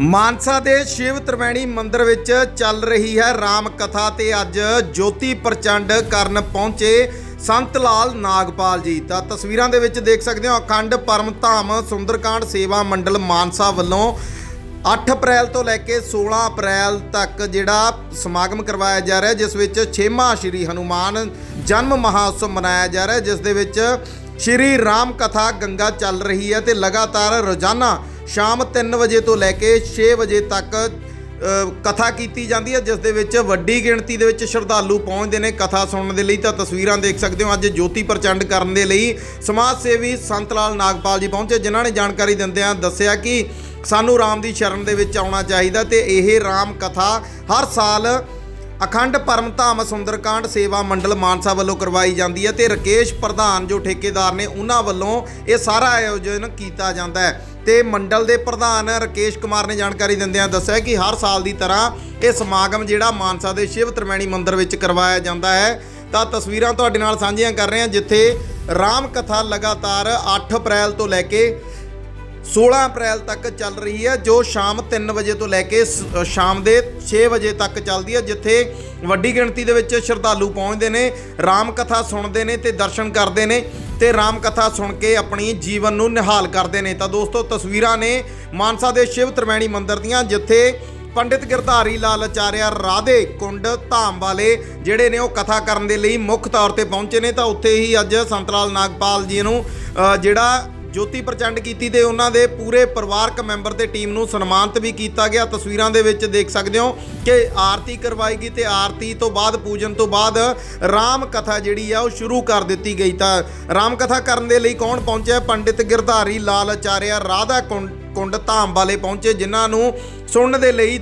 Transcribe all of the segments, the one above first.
ਮਾਨਸਾ ਦੇ ਸ਼ਿਵ ਤ੍ਰਿਵੇਣੀ ਮੰਦਿਰ ਵਿੱਚ ਚੱਲ ਰਹੀ ਹੈ ਰਾਮ ਕਥਾ ਤੇ ਅੱਜ ਜੋਤੀ ਪ੍ਰਚੰਡ ਕਰਨ ਪਹੁੰਚੇ ਸੰਤ ਲਾਲ ਨਾਗਪਾਲ ਜੀ। ਤਾਂ ਤਸਵੀਰਾਂ ਦੇ ਵਿੱਚ ਦੇਖ ਸਕਦੇ ਹੋ ਅਖੰਡ ਪਰਮ ਧਾਮ ਸੁੰਦਰਕਾਂਡ ਸੇਵਾ ਮੰਡਲ ਮਾਨਸਾ ਵੱਲੋਂ 8 ਅਪ੍ਰੈਲ ਤੋਂ ਲੈ ਕੇ 16 ਅਪ੍ਰੈਲ ਤੱਕ ਜਿਹੜਾ ਸਮਾਗਮ ਕਰਵਾਇਆ ਜਾ ਰਿਹਾ, ਜਿਸ ਵਿੱਚ 6ਵਾਂ ਸ਼੍ਰੀ ਹਨੂਮਾਨ ਜਨਮ ਮਹਾਉਤਸਵ ਮਨਾਇਆ ਜਾ ਰਿਹਾ, ਜਿਸ ਦੇ ਵਿੱਚ ਸ਼੍ਰੀ ਰਾਮ ਕਥਾ ਗੰਗਾ ਚੱਲ ਰਹੀ ਹੈ ਤੇ ਲਗਾਤਾਰ ਰੋਜ਼ਾਨਾ ਸ਼ਾਮ 3 ਵਜੇ ਤੋਂ ਲੈ ਕੇ 6 ਵਜੇ ਤੱਕ ਕਥਾ ਕੀਤੀ ਜਾਂਦੀ ਹੈ, ਜਿਸ ਦੇ ਵਿੱਚ ਵੱਡੀ ਗਿਣਤੀ ਦੇ ਵਿੱਚ ਸ਼ਰਧਾਲੂ ਪਹੁੰਚਦੇ ਨੇ। ਕਥਾ ਸੁਣਨ ਦੇ ਲਈ ਤਾਂ ਤਸਵੀਰਾਂ ਦੇਖ ਸਕਦੇ ਹੋ ਅੱਜ ਜੋਤੀ ਪ੍ਰਚੰਡ ਕਰਨ ਦੇ ਲਈ। ਸਮਾਜ ਸੇਵੀ ਸੰਤ ਲਾਲ ਨਾਗਪਾਲ ਜੀ ਪਹੁੰਚੇ, ਜਿਨ੍ਹਾਂ ਨੇ ਜਾਣਕਾਰੀ ਦਿੰਦਿਆਂ ਦੱਸਿਆ ਕਿ ਸਾਨੂੰ ਰਾਮ ਦੀ ਸ਼ਰਨ ਦੇ ਵਿੱਚ ਆਉਣਾ ਚਾਹੀਦਾ ਤੇ ਇਹ ਰਾਮ ਕਥਾ ਹਰ ਸਾਲ ਅਖੰਡ ਪਰਮ ਧਾਮ ਸੁੰਦਰਕਾਂਡ ਸੇਵਾ ਮੰਡਲ ਮਾਨਸਾ ਵੱਲੋਂ ਕਰਵਾਈ ਜਾਂਦੀ ਹੈ ਤੇ ਰਕੇਸ਼ ਪ੍ਰਧਾਨ ਜੋ ਠੇਕੇਦਾਰ ਨੇ, ਉਹਨਾਂ ਵੱਲੋਂ ਇਹ ਸਾਰਾ ਆਯੋਜਨ ਕੀਤਾ ਜਾਂਦਾ ਹੈ। ਤੇ ਮੰਡਲ ਦੇ ਪ੍ਰਧਾਨ ਰਕੇਸ਼ ਕੁਮਾਰ ਨੇ ਜਾਣਕਾਰੀ ਦਿੰਦਿਆਂ ਦੱਸਿਆ ਕਿ ਹਰ ਸਾਲ ਦੀ ਤਰ੍ਹਾਂ ਇਹ ਸਮਾਗਮ ਜਿਹੜਾ ਮਾਨਸਾ ਦੇ ਸ਼ਿਵ ਤ੍ਰਿਵੇਣੀ ਮੰਦਿਰ ਵਿੱਚ ਕਰਵਾਇਆ ਜਾਂਦਾ ਹੈ। ਤਾਂ ਤਸਵੀਰਾਂ ਤੁਹਾਡੇ ਨਾਲ ਸਾਂਝੀਆਂ ਕਰ ਰਹੇ ਹਾਂ, ਜਿੱਥੇ ਰਾਮ ਕਥਾ ਲਗਾਤਾਰ 8 ਅਪ੍ਰੈਲ ਤੋਂ ਲੈ ਕੇ 16 ਅਪ੍ਰੈਲ ਤੱਕ ਚੱਲ ਰਹੀ ਹੈ, ਜੋ ਸ਼ਾਮ 3 ਵਜੇ ਤੋਂ ਲੈ ਕੇ ਸ- ਸ਼ਾਮ ਦੇ 6 ਵਜੇ ਤੱਕ ਚੱਲਦੀ ਹੈ, ਜਿੱਥੇ ਵੱਡੀ ਗਿਣਤੀ ਦੇ ਵਿੱਚ ਸ਼ਰਧਾਲੂ ਪਹੁੰਚਦੇ ਨੇ ਰਾਮ ਕਥਾ ਸੁਣਦੇ ਨੇ ਤੇ ਦਰਸ਼ਨ ਕਰਦੇ ਨੇ। ਤੇ ਰਾਮ ਕਥਾ ਸੁਣ ਕੇ ਆਪਣੀ ਜੀਵਨ ਨੂੰ ਨਿਹਾਲ ਕਰਦੇ ਨੇ। ਤਾਂ ਦੋਸਤੋ, ਤਸਵੀਰਾਂ ਨੇ ਮਾਨਸਾ ਦੇ ਸ਼ਿਵ ਤ੍ਰਿਵੇਣੀ ਮੰਦਿਰ ਦੀਆਂ, ਜਿੱਥੇ ਪੰਡਿਤ ਗਿਰਧਾਰੀ ਲਾਲ ਆਚਾਰਿਆ ਰਾਧੇ ਕੁੰਡ ਧਾਮ ਵਾਲੇ ਜਿਹੜੇ ਨੇ ਉਹ ਕਥਾ ਕਰਨ ਦੇ ਲਈ ਮੁੱਖ ਤੌਰ ਤੇ ਪਹੁੰਚੇ ਨੇ। ਤਾਂ ਉੱਥੇ ਹੀ ਅੱਜ ਸੰਤ ਲਾਲ ਨਾਗਪਾਲ ਜੀ ਨੂੰ ਜਿਹੜਾ ਜੋਤੀ ਪ੍ਰਚੰਡ ਕੀਤੀ ਤੇ ਉਹਨਾਂ ਦੇ ਪੂਰੇ ਪਰਿਵਾਰਕ ਮੈਂਬਰ ਤੇ ਟੀਮ ਨੂੰ ਸਨਮਾਨਿਤ ਵੀ ਕੀਤਾ ਗਿਆ। ਤਸਵੀਰਾਂ ਦੇ ਵਿੱਚ ਦੇਖ ਸਕਦੇ ਹੋ ਕਿ ਆਰਤੀ ਕਰਵਾਈ ਗਈ ਤੇ ਆਰਤੀ ਤੋਂ ਬਾਅਦ, ਪੂਜਨ ਤੋਂ ਬਾਅਦ ਰਾਮ ਕਥਾ ਜਿਹੜੀ ਆ ਉਹ ਸ਼ੁਰੂ ਕਰ ਦਿੱਤੀ ਗਈ। ਤਾਂ ਰਾਮ ਕਥਾ ਕਰਨ ਦੇ ਲਈ ਕੌਣ ਪਹੁੰਚਿਆ? ਪੰਡਿਤ ਗਿਰਧਾਰੀ ਲਾਲ ਆਚਾਰਿਆ ਰਾਧਾ ਕੁੰਡ ਕੁੰਡ ਧਾਮ ਵਾਲੇ ਪਹੁੰਚੇ, ਜਿਨ੍ਹਾਂ ਨੂੰ ਸੁਣਨ ਦੇ ਲਈ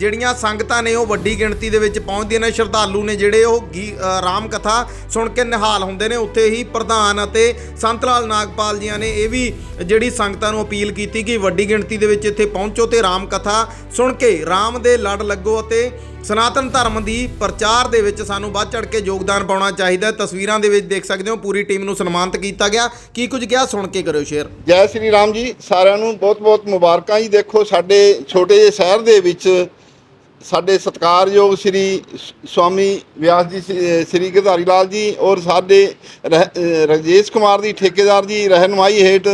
ਜਿਹੜੀਆਂ ਸੰਗਤਾਂ ਨੇ ਉਹ ਵੱਡੀ ਗਿਣਤੀ ਦੇ ਵਿੱਚ ਪਹੁੰਚਦੀਆਂ ਨੇ, ਸ਼ਰਧਾਲੂ ਨੇ ਜਿਹੜੇ ਉਹ ਗੀ- ਰਾਮ ਕਥਾ ਸੁਣ ਕੇ ਨਿਹਾਲ ਹੁੰਦੇ ਨੇ। ਉੱਥੇ ਹੀ ਪ੍ਰਧਾਨ ਅਤੇ ਸੰਤ ਲਾਲ ਨਾਗਪਾਲ ਜੀਆਂ ਨੇ ਇਹ ਵੀ ਜਿਹੜੀ ਸੰਗਤਾਂ ਨੂੰ ਅਪੀਲ ਕੀਤੀ ਕਿ ਵੱਡੀ ਗਿਣਤੀ ਦੇ ਵਿੱਚ ਇੱਥੇ ਪਹੁੰਚੋ ਤੇ ਰਾਮ ਕਥਾ ਸੁਣ ਕੇ, ਰਾਮ ਦੇ ਲੜ ਲੱਗੋ ਅਤੇ ਸਨਾਤਨ ਧਰਮ ਦੀ ਪ੍ਰਚਾਰ ਦੇ ਵਿੱਚ ਸਾਨੂੰ ਵੱਧ ਚੜ ਕੇ ਯੋਗਦਾਨ ਪਾਉਣਾ ਚਾਹੀਦਾ ਤਸਵੀਰਾਂ ਦੇ ਵਿੱਚ ਦੇਖ ਸਕਦੇ ਹੋ, ਪੂਰੀ ਟੀਮ ਨੂੰ ਸਨਮਾਨਿਤ ਕੀਤਾ ਗਿਆ। ਕੀ ਕੁਝ ਕਿਹਾ? ਸੁਣ ਕੇ ਕਰਿਓ ਸ਼ੇਅਰ। ਜੈ ਸ੍ਰੀ ਰਾਮ ਜੀ, ਸਾਰਿਆਂ ਨੂੰ ਬਹੁਤ-ਬਹੁਤ ਮੁਬਾਰਕਾਂ ਜੀ। ਦੇਖੋ, ਸਾਡੇ ਛੋਟੇ ਜਿਹੇ ਸ਼ਹਿਰ ਦੇ ਵਿੱਚ ਸਾਡੇ ਸਤਿਕਾਰਯੋਗ ਸ੍ਰੀ ਸਵਾਮੀ ਵਿਆਸ ਜੀ ਸ੍ਰੀ ਗਿਰਧਾਰੀ ਲਾਲ ਜੀ ਔਰ ਸਾਡੇ ਰਹਿ- ਅ, ਰਜੇਸ਼ ਕੁਮਾਰ ਦੀ ਠੇਕੇਦਾਰ ਦੀ ਰਹਿਨਮਾਈ ਹੇਠ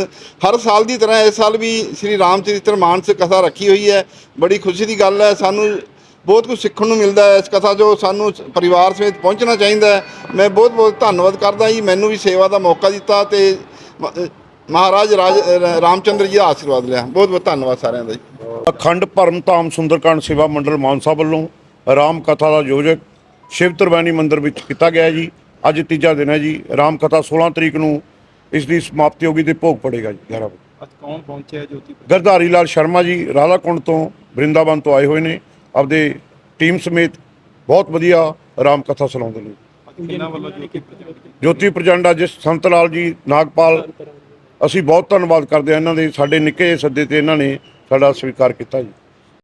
ਹਰ ਸਾਲ ਦੀ ਤਰ੍ਹਾਂ ਇਸ ਸਾਲ ਵੀ ਸ੍ਰੀ ਰਾਮਚਰਿਤਰ ਮਾਨਸ ਕਥਾ ਰੱਖੀ ਹੋਈ ਹੈ। ਬੜੀ ਖੁਸ਼ੀ ਦੀ ਗੱਲ ਹੈ। ਸਾਨੂੰ ਬਹੁਤ ਕੁਝ ਸਿੱਖਣ ਨੂੰ ਮਿਲਦਾ ਹੈ ਇਸ ਕਥਾ ਜੋ ਸਾਨੂੰ ਪਰਿਵਾਰ ਸਮੇਤ ਪਹੁੰਚਣਾ ਚਾਹੀਦਾ ਹੈ। ਮੈਂ ਬਹੁਤ ਬਹੁਤ ਧੰਨਵਾਦ ਕਰਦਾ ਜੀ। ਮੈਨੂੰ ਵੀ ਸੇਵਾ ਦਾ ਮੌਕਾ ਦਿੱਤਾ ਤੇ ਮ- ਮਹਾਰਾਜ ਰਾਜ ਅ, ਰਾਮਚੰਦਰ ਜੀ ਦਾ ਆਸ਼ੀਰਵਾਦ ਲਿਆ। ਬਹੁਤ ਬਹੁਤ ਧੰਨਵਾਦ ਸਾਰਿਆਂ ਦਾ ਜੀ। ਅਖੰਡ ਭਰਮ ਧਾਮ ਸੁੰਦਰਕਾਂਡ ਸੇਵਾ ਮੰਡਲ ਮਾਨਸਾ ਵੱਲੋਂ ਰਾਮ ਕਥਾ ਦਾ ਆਯੋਜਕ ਸ਼ਿਵ ਤਰਵੈਣੀ ਮੰਦਿਰ ਵਿੱਚ ਕੀਤਾ ਗਿਆ ਹੈ ਜੀ। ਅੱਜ ਤੀਜਾ ਦਿਨ ਹੈ ਜੀ। ਰਾਮ ਕਥਾ 16 ਤਰੀਕ ਨੂੰ ਇਸ ਦੀ ਸਮਾਪਤੀ ਹੋਗੀ ਤੇ ਭੋਗ ਪੜੇਗਾ ਜੀ। 11 ਵਜੇ ਅੱਜ ਕੌਣ ਪਹੁੰਚਿਆ ਜੋਤੀ ਗਰਧਾਰੀ ਲਾਲ ਸ਼ਰਮਾ ਜੀ ਰਾਧਾਕੁੰਡ ਤੋਂ ਬ੍ਰਿੰਦਾਵਨ ਤੋਂ ਆਏ ਹੋਏ ਨੇ। ਆਪਦੇ ਟੀਮ ਸਮੇਤ ਬਹੁਤ ਵਧੀਆ ਰਾਮ ਕਥਾ ਸੁਣਾਉਂਦੇ ਨੇ। ਵੱਲੋਂ ਜੋਤੀ ਜੋਤੀ ਪ੍ਰਚੰਡ ਅੱਜ ਸੰਤ ਲਾਲ ਜੀ ਨਾਗਪਾਲ ਅਸੀਂ ਬਹੁਤ ਧੰਨਵਾਦ ਕਰਦੇ ਹਾਂ ਇਹਨਾਂ ਦੇ ਸਾਡੇ ਨਿੱਕੇ ਜਿਹੇ ਸੱਦੇ ਤੇ ਇਹਨਾਂ ਨੇ ਸਾਡਾ ਸਵੀਕਾਰ ਕੀਤਾ ਜੀ।